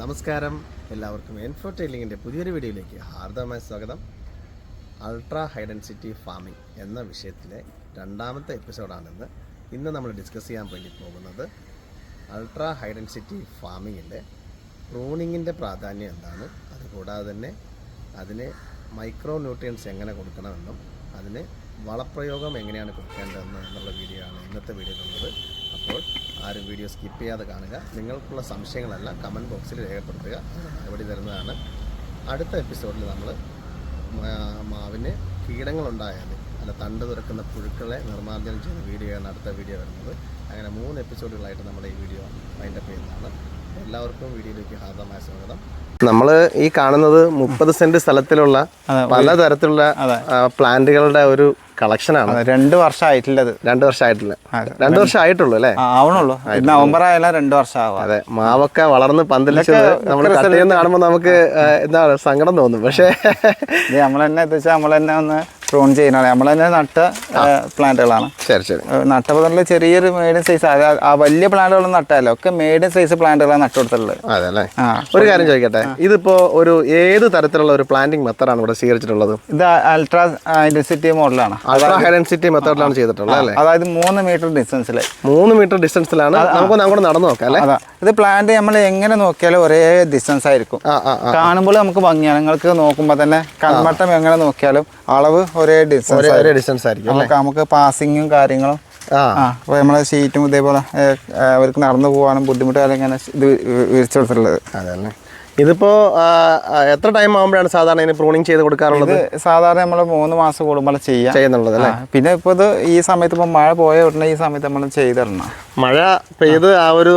നമസ്കാരം. എല്ലാവർക്കും എൻഫോ ടൈലിങ്ങിന്റെ പുതിയൊരു വീഡിയോയിലേക്ക് ഹാർദമായ സ്വാഗതം. അൾട്രാ ഹൈ ഡെൻസിറ്റി ഫാമിംഗ് എന്ന വിഷയത്തിലെ രണ്ടാമത്തെ എപ്പിസോഡാണിന്ന് ഇന്ന് നമ്മൾ ഡിസ്കസ് ചെയ്യാൻ വേണ്ടി പോകുന്നത് അൾട്രാ ഹൈ ഡെൻസിറ്റി ഫാമിങ്ങിന്റെ പ്രൂണിങ്ങിന്റെ പ്രാധാന്യം എന്താണ്? അതുകൂടാതെ തന്നെ അതിന് മൈക്രോ ന്യൂട്രിയൻസ് എങ്ങനെ കൊടുക്കണമെന്നും അതിന് വളപ്രയോഗം എങ്ങനെയാണ് കൊടുക്കേണ്ടതെന്ന് എന്നുള്ള വീഡിയോ ആണ് ഇന്നത്തെ വീഡിയോയിലുള്ളത്. അപ്പോൾ ആരും വീഡിയോ സ്കിപ്പ് ചെയ്യാതെ കാണുക. നിങ്ങൾക്കുള്ള സംശയങ്ങളെല്ലാം കമന്റ് ബോക്സിൽ രേഖപ്പെടുത്തുക. എവിടെ തരുന്നതാണ് അടുത്ത എപ്പിസോഡിൽ നമ്മൾ മാവിന് കീടങ്ങളുണ്ടായാൽ അല്ല തണ്ട് തുറക്കുന്ന പുഴുക്കളെ നിർമ്മാർജനം ചെയ്യുന്ന വീഡിയോയാണ് അടുത്ത വീഡിയോ വരുന്നത്. അങ്ങനെ മൂന്ന് എപ്പിസോഡുകളായിട്ട് നമ്മൾ ഈ വീഡിയോ വൈൻഡപ്പ് ചെയ്യുന്നതാണ്. എല്ലാവർക്കും വീഡിയോയിലേക്ക് ഹാർദമായ സ്വാഗതം. നമ്മൾ ഈ കാണുന്നത് മുപ്പത് സെന്റ് സ്ഥലത്തിലുള്ള പലതരത്തിലുള്ള പ്ലാന്റുകളുടെ ഒരു കളക്ഷനാണ്. ആണ് രണ്ടു വർഷമായിട്ടില്ലത് രണ്ട് വർഷമായിട്ടില്ല രണ്ടു രണ്ട് വർഷം ആയിട്ടുള്ളൂ അല്ലേ ആവണുള്ളൂ. നവംബർ ആയാലും രണ്ട് വർഷം ആവാം അതെ മാവൊക്കെ വളർന്ന് പന്തലിച്ചത് നമ്മൾ കാണുമ്പോൾ നമുക്ക് എന്താ സങ്കടം തോന്നും. പക്ഷേ നമ്മൾ തന്നെ എന്താ വെച്ചാൽ നമ്മൾ തന്നെ ഒന്ന് പ്രൂൺ ചെയ്യുന്നതാണ്. നമ്മൾ തന്നെ നട്ട പ്ലാന്റുകളാണ്. ശരി ശരി. നട്ട പതിനുള്ള ചെറിയൊരു മീഡിയം സൈസ് ആ. വലിയ പ്ലാന്റുകളൊന്നും നട്ടല്ല ഒക്കെ മീഡിയം സൈസ് പ്ലാന്റുകളാണ് നട്ടുകൊടുത്തിട്ടുള്ളത് അതെ അല്ലേ ഒരു കാര്യം ചോദിക്കട്ടെ. ഇതിപ്പോ ഒരു ഏത് തരത്തിലുള്ള ഒരു പ്ലാന്റിംഗ് മെത്തഡാണ് ഇവിടെ സ്വീകരിച്ചിട്ടുള്ളത്? ഇത് അൾട്രാ ഡെൻസിറ്റി മോഡലാണ് അൾട്രാ ഹൈ ഡെൻസിറ്റി മെത്തേഡിലാണ് ചെയ്തിട്ടുള്ളത് അല്ലേ? അതായത് മൂന്ന് മീറ്റർ ഡിസ്റ്റൻസിൽ മൂന്ന് മീറ്റർ ഡിസ്റ്റൻസിലാണ് നമുക്ക് അങ്ങോട്ട് നടന്നു നോക്കാം അല്ലേ? അതാ. ഇത് പ്ലാന്റ് നമ്മൾ എങ്ങനെ നോക്കിയാലും ഒരേ ഡിസ്റ്റൻസ് ആയിരിക്കും. കാണുമ്പോൾ നമുക്ക് ഭംഗിയാണ്. നിങ്ങൾക്ക് നോക്കുമ്പോൾ തന്നെ കൺമട്ടം എങ്ങനെ നോക്കിയാലും അളവ് ഒരേ ഡിസ്റ്റൻസ് ഒരേ ഡിസ്റ്റൻസ് ആയിരിക്കും നമുക്ക് നമുക്ക് പാസിങ്ങും കാര്യങ്ങളും അപ്പോൾ നമ്മളെ ഷീറ്റും ഇതേപോലെ അവർക്ക് നടന്നു പോകാനും ബുദ്ധിമുട്ട് ഇങ്ങനെ ഇത് വിരിച്ചെടുത്തിട്ടുള്ളത് വിരിച്ചു കൊടുത്തിട്ടുള്ളത്. അതല്ലേ എത്ര ടൈം ആകുമ്പോഴാണ് സാധാരണ ഇതിന് പ്രൂണിങ് ചെയ്ത് കൊടുക്കാറുള്ളത്? സാധാരണ നമ്മൾ മൂന്ന് മാസം കൂടുമ്പോൾ ചെയ്യാം. ചെയ്യുന്നുള്ളത് അല്ലേ? പിന്നെ ഇപ്പോൾ ഇത് ഈ സമയത്ത് ഇപ്പോൾ മഴ പോയ ഉടനെ ഈ സമയത്ത് നമ്മൾ ചെയ്തിടണം. മഴ പെയ്ത് ആ ഒരു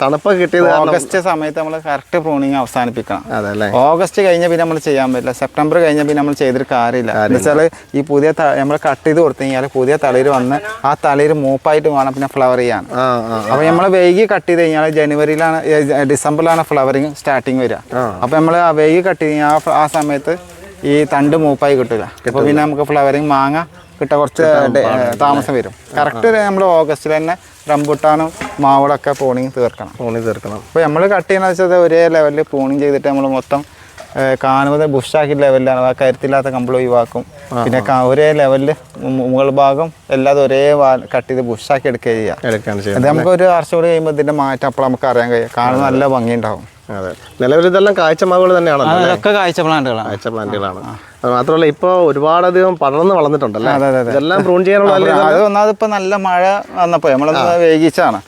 തണുപ്പൊക്കെ കിട്ടിയത് ഓഗസ്റ്റ് സമയത്ത് നമ്മൾ കറക്റ്റ് പ്രൂണിങ് അവസാനിപ്പിക്കണം. അതല്ലേ? ഓഗസ്റ്റ് കഴിഞ്ഞ പിന്നെ നമ്മൾ ചെയ്യാൻ പറ്റില്ല. സെപ്റ്റംബർ കഴിഞ്ഞ പിന്നെ നമ്മൾ ചെയ്തിട്ട് കാര്യമില്ല. എന്ന് വെച്ചാൽ ഈ പുതിയ നമ്മൾ കട്ട് ചെയ്ത് കൊടുത്തു കഴിഞ്ഞാൽ പുതിയ തളിര് വന്ന് ആ തളിര് മൂപ്പായിട്ട് വേണം പിന്നെ ഫ്ലവർ ചെയ്യാൻ. അപ്പോൾ നമ്മൾ വൈകി കട്ട് ചെയ്ത് കഴിഞ്ഞാൽ ജനുവരിയിലാണ് ഡിസംബറിലാണ് ഫ്ലവറിങ് സ്റ്റാർട്ടിങ് വരിക. അപ്പൊ നമ്മൾ ആ വൈകി കട്ട് ചെയ്ത് കഴിഞ്ഞാൽ ആ സമയത്ത് ഈ തണ്ട് മൂപ്പായി കിട്ടില്ല അപ്പൊ പിന്നെ നമുക്ക് ഫ്ലവറിങ് മാങ്ങ കിട്ടാൻ കുറച്ച് താമസം വരും. കറക്റ്റ് നമ്മൾ ഓഗസ്റ്റിൽ തന്നെ റംബുട്ടാനും മാവളൊക്കെ പോണിങ് തീർക്കണം. പോണിങ് തീർക്കണം. അപ്പോൾ നമ്മൾ കട്ട് ചെയ്യുന്ന വെച്ചാൽ ഒരേ ലെവലിൽ പോണിങ് ചെയ്തിട്ട് നമ്മൾ മൊത്തം കാണുന്നത് ബുഷാക്കി ലെവലിലാണ് ആ കരുത്തില്ലാത്ത കമ്പിൾ ഒഴിവാക്കും. പിന്നെ ഒരേ ലെവലിൽ മുകൾ ഭാഗം എല്ലാം ഒരേ കട്ട് ചെയ്ത് ബുഷാക്കി എടുക്കുക ചെയ്യാം. അത് നമുക്ക് ഒരു വർഷം കൂടി കഴിയുമ്പോൾ ഇതിന്റെ മാറ്റം അപ്പോൾ നമുക്ക് അറിയാൻ കഴിയും കാണുന്ന നല്ല ഭംഗി ഉണ്ടാവും നിലവിൽ ഇതെല്ലാം കാഴ്ച മാവുകൾ അല്ലേ? അതൊക്കെ കാഴ്ച പ്ലാന്റുകളാണ്. കാഴ്ച പ്ലാന്റുകളാണ് അത് മാത്രമല്ല ഇപ്പൊ ഒരുപാടധികം പടർന്ന് വളർന്നിട്ടുണ്ടല്ലേ. ഇതെല്ലാം പ്രൂൺ ചെയ്യാനുള്ള അത് ഒന്നാമത് ഇപ്പൊ നല്ല മഴ വന്നപ്പോ നമ്മളൊന്ന് വേഗിച്ചാണ്.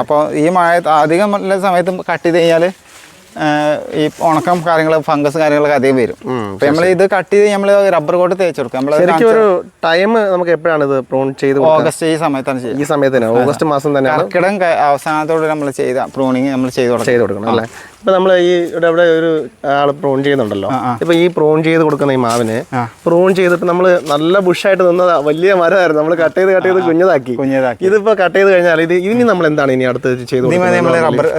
അപ്പൊ ഈ മഴ അധികം നല്ല സമയത്ത് കട്ട് ചെയ്ത് കഴിഞ്ഞാൽ ഈ ഉണക്കം കാര്യങ്ങൾ ഫംഗസ് കാര്യങ്ങളൊക്കെ അധികം വരും. അപ്പൊ നമ്മൾ ഇത് കട്ട് ചെയ്ത് നമ്മൾ റബ്ബർ കോട്ട് തേച്ച് കൊടുക്കും നമ്മൾ ഒരു ടൈം നമുക്ക് എപ്പോഴാണ് ഇത് പ്രൂൺ ചെയ്ത്? ഓഗസ്റ്റ് ഈ സമയത്താണ് ചെയ്യുക ഈ സമയത്ത് ഓഗസ്റ്റ് മാസം തന്നെ കർക്കിടം അവസാനത്തോടെ നമ്മൾ ചെയ്ത പ്രൂണിങ് നമ്മൾ ചെയ്ത് കൊടുക്കണം. അല്ലേ? ഇപ്പൊ നമ്മൾ ഈ ഇവിടെ ഇവിടെ ഒരു ആൾ പ്രോൺ ചെയ്യുന്നുണ്ടല്ലോ. ഇപ്പൊ ഈ പ്രോൺ ചെയ്ത് കൊടുക്കുന്ന ഈ മാവിന് പ്രോൺ ചെയ്തിട്ട് നമ്മൾ നല്ല ബുഷായിട്ട് നിന്ന വലിയ മരമായിരുന്നു. നമ്മൾ കട്ട് ചെയ്ത് കട്ട് ചെയ്ത് കുഞ്ഞതാക്കി. കുഞ്ഞതാക്കി. ഇതിപ്പോ കട്ട് ചെയ്ത് കഴിഞ്ഞാൽ ഇത് ഇനി നമ്മൾ എന്താണ് ഇനി അടുത്ത് ചെയ്ത്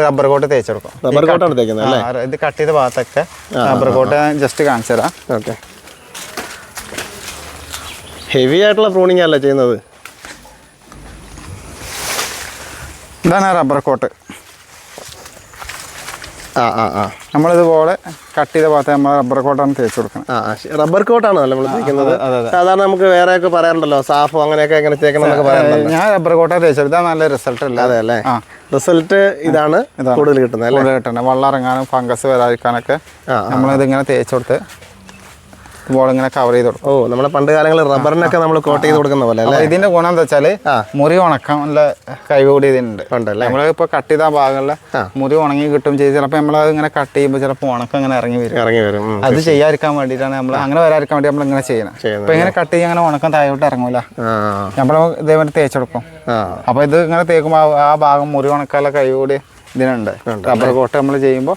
റബ്ബർ കോട്ട് തേച്ചെടുക്കും റബ്ബർ കോട്ടാണ് തേക്കുന്നത് അല്ലേ? ഇത് കട്ട് ചെയ്ത ഭാഗത്തൊക്കെ റബ്ബർ കോട്ട് ജസ്റ്റ് കാണിച്ചു തരാം. ഓക്കെ. ഹെവി ആയിട്ടുള്ള പ്രോണിങ് അല്ല ചെയ്യുന്നത്? ഇതാണ് റബ്ബർ കോട്ട്. ആ ആ ആ. നമ്മളിതുപോലെ കട്ട് ചെയ്ത ഭാഗത്ത് നമ്മൾ റബ്ബർ കോട്ടാണ് തേച്ച് കൊടുക്കണം ആ റബ്ബർ കോട്ടാണ് നമ്മൾ തേക്കുന്നത്. സാധാരണ നമുക്ക് വേറെ ഒക്കെ പറയാറുണ്ടല്ലോ സാഫോ അങ്ങനെയൊക്കെ എങ്ങനെ തേക്കണം എന്നൊക്കെ പറയാറുണ്ടല്ലോ. ഞാൻ റബ്ബർ കോട്ട തേച്ചെടുത്താൽ നല്ല റിസൾട്ട് അല്ല? അതെ അല്ലേ? റിസൾട്ട് ഇതാണ് കൂടുതൽ കിട്ടുന്നത് കിട്ടുന്നത് കൂടുതൽ കിട്ടണം വെള്ളം ഇറങ്ങാനും ഫംഗസ് വരാതിരിക്കാനൊക്കെ നമ്മളിതിങ്ങനെ തേച്ച് കൊടുത്ത് ബോൾ ഇങ്ങനെ കവർ ചെയ്ത് കൊടുക്കും. ഓ നമ്മുടെ പണ്ട് കാലങ്ങളിൽ റബ്ബറിനൊക്കെ നമ്മൾ കോട്ട് ചെയ്ത് കൊടുക്കുന്ന പോലെ അല്ലേ? ഇതിന്റെ ഗുണം എന്താ വെച്ചാൽ. മുറി ഉണക്കാൻ നല്ല കഴിവ് കൂടി ഇതിനുണ്ട്. നമ്മൾ ഇപ്പൊ കട്ട് ചെയ്ത ഭാഗങ്ങളിൽ മുറി ഉണങ്ങി കിട്ടും ചെയ്ത് ചിലപ്പോൾ നമ്മൾ ഇങ്ങനെ കട്ട് ചെയ്യുമ്പോൾ ചിലപ്പോൾ ഉണക്കം ഇങ്ങനെ ഇറങ്ങി വരും. ഇറങ്ങി വരും. അത് ചെയ്യാതിരിക്കാൻ വേണ്ടിയിട്ടാണ് നമ്മൾ അങ്ങനെ വരാതിരിക്കാൻ വേണ്ടി നമ്മൾ ഇങ്ങനെ ചെയ്യണം അപ്പൊ ഇങ്ങനെ കട്ട് ചെയ്ത് അങ്ങനെ ഉണക്കം താഴോട്ട് ഇറങ്ങൂല. നമ്മൾ ഇതേപോലെ തേച്ചെടുക്കും അപ്പൊ ഇത് ഇങ്ങനെ തേക്കുമ്പോൾ ആ- ആ ഭാഗം മുറി ഉണക്കാനുള്ള കഴിവ് കൂടി ഇതിനുണ്ട്. റബ്ബർ കോട്ട് നമ്മൾ ചെയ്യുമ്പോൾ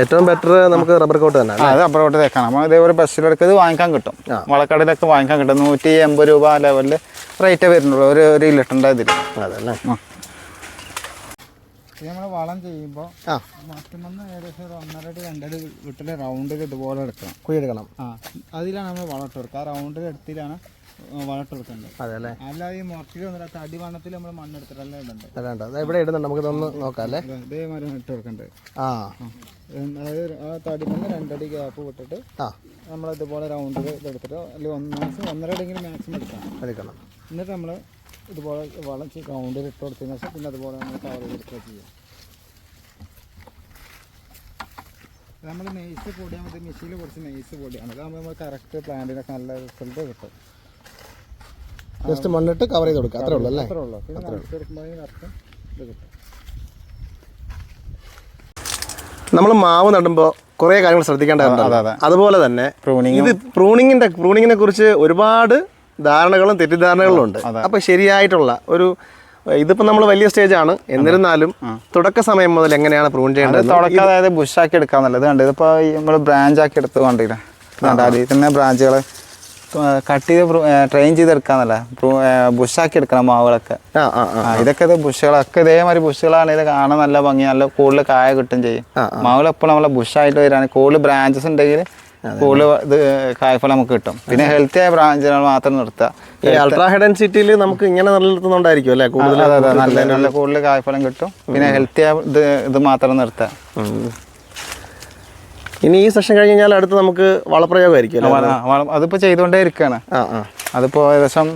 ഏറ്റവും ബെറ്റർ നമുക്ക് റബ്ബർ കോട്ട് തന്നെ അത് റബ്ബർ കോട്ട് തേക്കാം നമ്മൾ ഇതേപോലെ ബസ്സിലെടുക്കത് ഇത് വാങ്ങിക്കാൻ കിട്ടും. വളക്കടയിലൊക്കെ വാങ്ങിക്കാൻ കിട്ടും. നൂറ്റി എൺപത് രൂപ ലെവലിൽ റേറ്റ് വരുന്നുള്ളൂ. ഒരു ഒരു ലിറ്ററിന്റെ ഇതിൽ. അതല്ലേ? നമ്മൾ വളം ചെയ്യുമ്പോൾ മറ്റുമെന്ന് ഏകദേശം ഒരു ഒന്നര അടി രണ്ടടി വിട്ടിൽ റൗണ്ടിൽ ഇതുപോലെ എടുക്കണം. കുഴിയെടുക്കണം ആ. അതിലാണ് നമ്മൾ വളം ഇട്ട് കൊടുക്കുക. ആ റൗണ്ടിൽ എടുത്തിലാണ് വളട്ട് കൊടുക്കണ്ടേ അതെ അല്ലേ ഈ മുറച്ചിൽ വന്നിട്ട് അടിവണ്ണത്തിൽ നമ്മൾ മണ്ണെടുത്തിട്ടെല്ലാം ഇടണ്ടേ. അതാണ്ട് അത് ഇവിടെ ഇടുന്നുണ്ട്. നമുക്കിതൊന്ന് നോക്കാം അല്ലേ ഇതേമാതിരി ഇട്ട് കൊടുക്കണ്ടേ. ആ. അതായത് ആ തടി രണ്ടടി ഗ്യാപ്പ് വിട്ടിട്ട് ആ. നമ്മൾ ഇതുപോലെ റൗണ്ടിൽ ഇതെടുത്തിട്ട് അല്ലെങ്കിൽ ഒന്ന് മാക്സിമം ഒന്നര അടിയെങ്കിലും മാക്സിമം എടുക്കാം എടുക്കണം. എന്നിട്ട് നമ്മൾ ഇതുപോലെ വളം റൗണ്ടിൽ ഇട്ട് കൊടുത്തതിന് ശേഷം പിന്നെ അതുപോലെ നമ്മൾ കവർ ചെയ്തെടുക്കുക ചെയ്യാം. നമ്മൾ നെയ്സ് പൊടിയാൽ മതി. മെഷീനിൽ കുറച്ച് നെയ്സ് പൊടിയാണ്. അതാകുമ്പോൾ നമ്മൾ കറക്റ്റ് പ്ലാന്റിനൊക്കെ നല്ല റിസൾട്ട് കിട്ടും. ജസ്റ്റ് മണ്ണിട്ട് കവർ ചെയ്ത് കൊടുക്കുക. അത്രേ ഉള്ളൂ അല്ലേ? അത്രേ ഉള്ളൂ. നമ്മൾ മാവ് നടുമ്പോൾ കുറേ കാര്യങ്ങൾ ശ്രദ്ധിക്കേണ്ടതുണ്ട് അതെ, അതെ. അതുപോലെ തന്നെ പ്രൂണിങ് ഇത് പ്രൂണിങ്ങിന്റെ പ്രൂണിങ്ങിനെ കുറിച്ച് ഒരുപാട് ധാരണകളും തെറ്റിദ്ധാരണകളും ഉണ്ട്. അപ്പൊ ശരിയായിട്ടുള്ള ഒരു ഇതിപ്പോ നമ്മൾ വലിയ സ്റ്റേജ് ആണ്. എന്നിരുന്നാലും തുടക്ക സമയം മുതൽ എങ്ങനെയാണ് പ്രൂൺ ചെയ്യേണ്ടത്? തുടക്കം അതായത് ബുഷാക്കി എടുക്കാന്നുള്ളത്. കണ്ട്? ഇതിപ്പോ നമ്മൾ ബ്രാഞ്ച് ആക്കി എടുത്ത് കൊണ്ടില്ല? തന്നെ ബ്രാഞ്ചുകൾ കട്ട് ചെയ്ത് ട്രെയിൻ ചെയ്തെടുക്കാന്നല്ല ബുഷാക്കി എടുക്കണം മാവുകളൊക്കെ. ഇതൊക്കെ ഇത് ബുഷുകളൊക്കെ ഇതേമാതിരി ബുഷുകളാണ് ഇത് കാണാൻ നല്ല ഭംഗി നല്ല കൂടുതൽ കായ കിട്ടും ചെയ്യും. മാവുകൾ എപ്പോഴും നമ്മളെ ബുഷായിട്ട് വരികയാണ് കൂടുതൽ ബ്രാഞ്ചസ് ഉണ്ടെങ്കിൽ കൂടുതൽ ഇത് കായ്ഫലം നമുക്ക് കിട്ടും. പിന്നെ ഹെൽത്തി ആയ ബ്രാഞ്ചുകൾ മാത്രം നിർത്തുക ഈ അൾട്രാ ഹെഡൻ സിറ്റിയിൽ നമുക്ക് ഇങ്ങനെ നിലനിർത്തുന്നുണ്ടായിരിക്കും അല്ലേ? കൂടുതൽ നല്ല നല്ല കൂടുതൽ കായ്ഫലം കിട്ടും. പിന്നെ ഹെൽത്തി ആയ ഇത് ഇത് മാത്രം നിർത്തുക. ഇനി ഈ സെഷൻ കഴിഞ്ഞ് കഴിഞ്ഞാൽ അടുത്ത് നമുക്ക് വളപ്രയോഗമായിരിക്കും അതിപ്പോൾ ചെയ്തുകൊണ്ടേ ഇരിക്കുകയാണ് ആ ആ. അതിപ്പോ ഏകദേശം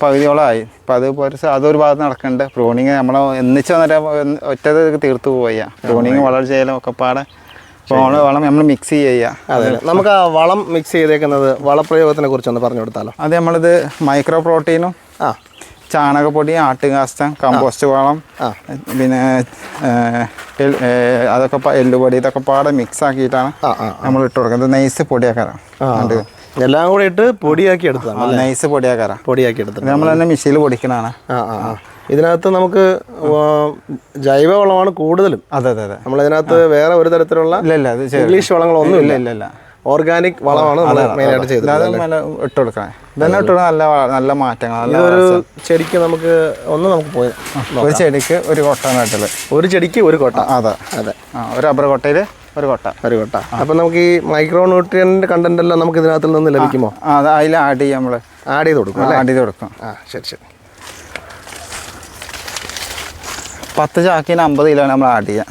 പകുതിയോളമായി. അപ്പം അത് അതൊരു ഭാഗത്ത് നടക്കുന്നുണ്ട് പ്രൂണിങ് നമ്മൾ ഒന്നിച്ച് വന്നിട്ട് ഒറ്റത് തീർത്തു പോയ പ്രൂണിങ് വളർ ചെയ്യലും ഒക്കെ പാടെ. വളം നമ്മൾ മിക്സ് ചെയ്യുക അതെ നമുക്ക് ആ വളം മിക്സ് ചെയ്തേക്കുന്നത് വളപ്രയോഗത്തിനെ കുറിച്ചൊന്ന് പറഞ്ഞു കൊടുത്താലോ? അത് നമ്മളിത് മൈക്രോ പ്രോട്ടീനും ആ. ചാണകപ്പൊടി ആട്ടുകാഷ്ടം കമ്പോസ്റ്റ് വളം പിന്നെ അതൊക്കെ എല്ലുപൊടി ഇതൊക്കെ പാടെ മിക്സ് ആക്കിയിട്ടാണ് നമ്മൾ ഇട്ട് കൊടുക്കുന്നത്. നെയ്സ് പൊടിയാക്കാറാണ് എല്ലാം കൂടെ ഇട്ട് പൊടിയാക്കി എടുത്തതാണ് നൈസ് പൊടിയാക്കാറാണ് പൊടിയാക്കി എടുത്തത് നമ്മൾ തന്നെ പൊടിക്കണതാണ്. ആ ആ ഇതിനകത്ത് നമുക്ക് ജൈവ വളമാണ് കൂടുതലും. അതെ അതെ അതെ. നമ്മൾ ഇതിനകത്ത് വേറെ ഒരു തരത്തിലുള്ള ഇംഗ്ലീഷ് വളങ്ങളൊന്നും ഇല്ല ഇല്ല ഇല്ല. ഓർഗാനിക് വളമാണ് നമ്മൾ മെയിനായിട്ട് ചെയ്തത് അത് നല്ല ഇട്ട് കൊടുക്കണേ ഇതന്നെ ഇട്ട് കൊടുക്കാൻ നല്ല നല്ല മാറ്റങ്ങൾ നല്ല ഇതൊരു ചെടിക്ക് നമുക്ക് ഒന്ന് നമുക്ക് പോയി ഒരു ചെടിക്ക് ഒരു കൊട്ട നട്ടൽ. ഒരു ചെടിക്ക് ഒരു കൊട്ട. അതെ. അതെ. ഒരു റബ്ബർ കൊട്ടയിൽ ഒരു കൊട്ട. ഒരു കൊട്ട. അപ്പൊ നമുക്ക് ഈ മൈക്രോ ന്യൂട്രിയന്റ് കണ്ടന്റ് എല്ലാം നമുക്ക് ഇതിനകത്ത് നിന്ന് ലഭിക്കുമോ? ആ അത് അതിൽ ആഡ് ചെയ്യാം നമ്മൾ ആഡ് ചെയ്ത് കൊടുക്കും അല്ലേ? ആഡ് ചെയ്ത് കൊടുക്കും. ആ ശരി ശരി. പത്ത് ചാക്കിന് അമ്പത് കിലോ നമ്മൾ ആഡ് ചെയ്യാം.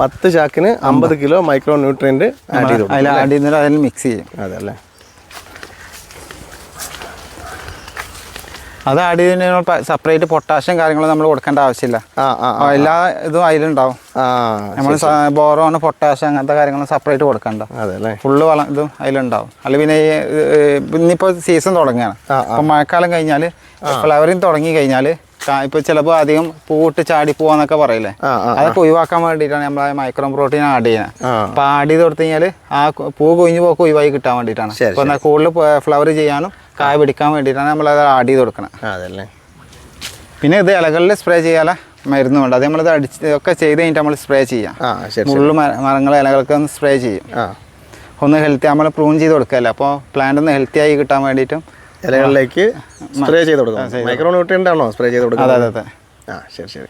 പത്ത് ചാക്കിന് അമ്പത് കിലോ മൈക്രോ ന്യൂട്രിയന്റ് ആഡ് ചെയ്തു അതിൽ ആഡ് ചെയ്യുന്നത് അതിൽ മിക്സ് ചെയ്യും. അതെ അല്ലേ അത് ആഡ് ചെയ്യുന്ന സെപ്പറേറ്റ് പൊട്ടാഷ്യം കാര്യങ്ങളും നമ്മൾ കൊടുക്കേണ്ട ആവശ്യമില്ല. എല്ലാ ഇതും അതിലുണ്ടാവും. നമ്മൾ ബോറോണ് പൊട്ടാഷ്യം അങ്ങനത്തെ കാര്യങ്ങളും സെപ്പറേറ്റ് കൊടുക്കണ്ട. ഫുള്ള് വളം ഇതും അതിലുണ്ടാവും. അല്ല പിന്നെ ഇനിയിപ്പോൾ സീസൺ തുടങ്ങുകയാണ്. അപ്പം മഴക്കാലം കഴിഞ്ഞാൽ ഫ്ലവറിങ് തുടങ്ങി കഴിഞ്ഞാൽ ഇപ്പോൾ ചിലപ്പോ അധികം പൂട്ട് ചാടി പോവാന്നൊക്കെ പറയില്ലേ? അതൊക്കെ ഒഴിവാക്കാൻ വേണ്ടിയിട്ടാണ് നമ്മളെ മൈക്രോ പ്രോട്ടീൻ ആഡ് ചെയ്യുന്നത് അപ്പൊ ആഡ് ചെയ്ത് കൊടുത്തു കഴിഞ്ഞാൽ ആ പൂ കൊഴിഞ്ഞു പോക്ക് ഒഴിവായി കിട്ടാൻ വേണ്ടിയിട്ടാണ് അപ്പൊ കൂടുതൽ ഫ്ലവർ ചെയ്യാനും കായ പിടിക്കാൻ വേണ്ടിയിട്ടാണ് നമ്മൾ അത് ആഡ് ചെയ്ത് കൊടുക്കണം. ആ, പിന്നെ ഇത് ഇലകളിൽ സ്പ്രേ ചെയ്യാല മരുന്നുണ്ട് അത് നമ്മളിത് അടിച്ച് ഒക്കെ ചെയ്ത് കഴിഞ്ഞിട്ട് നമ്മൾ സ്പ്രേ ചെയ്യാം. മുള്ളു മരങ്ങളെ ഇലകൾക്ക് ഒന്ന് സ്പ്രേ ചെയ്യും. ഒന്ന് ഹെൽത്തി നമ്മൾ പ്രൂൺ ചെയ്ത് കൊടുക്കുകയല്ലേ അപ്പോൾ പ്ലാന്റ് ഒന്ന് ഹെൽത്തി ആയി കിട്ടാൻ വേണ്ടിയിട്ടും ഇലകളിലേക്ക് സ്പ്രേ ചെയ്ത് കൊടുക്കാം മൈക്രോ ന്യൂട്രിയന്റ് ആണോ സ്പ്രേ ചെയ്ത് കൊടുക്കുന്നത്? അതെ അതെ. ആ ശരി ശരി.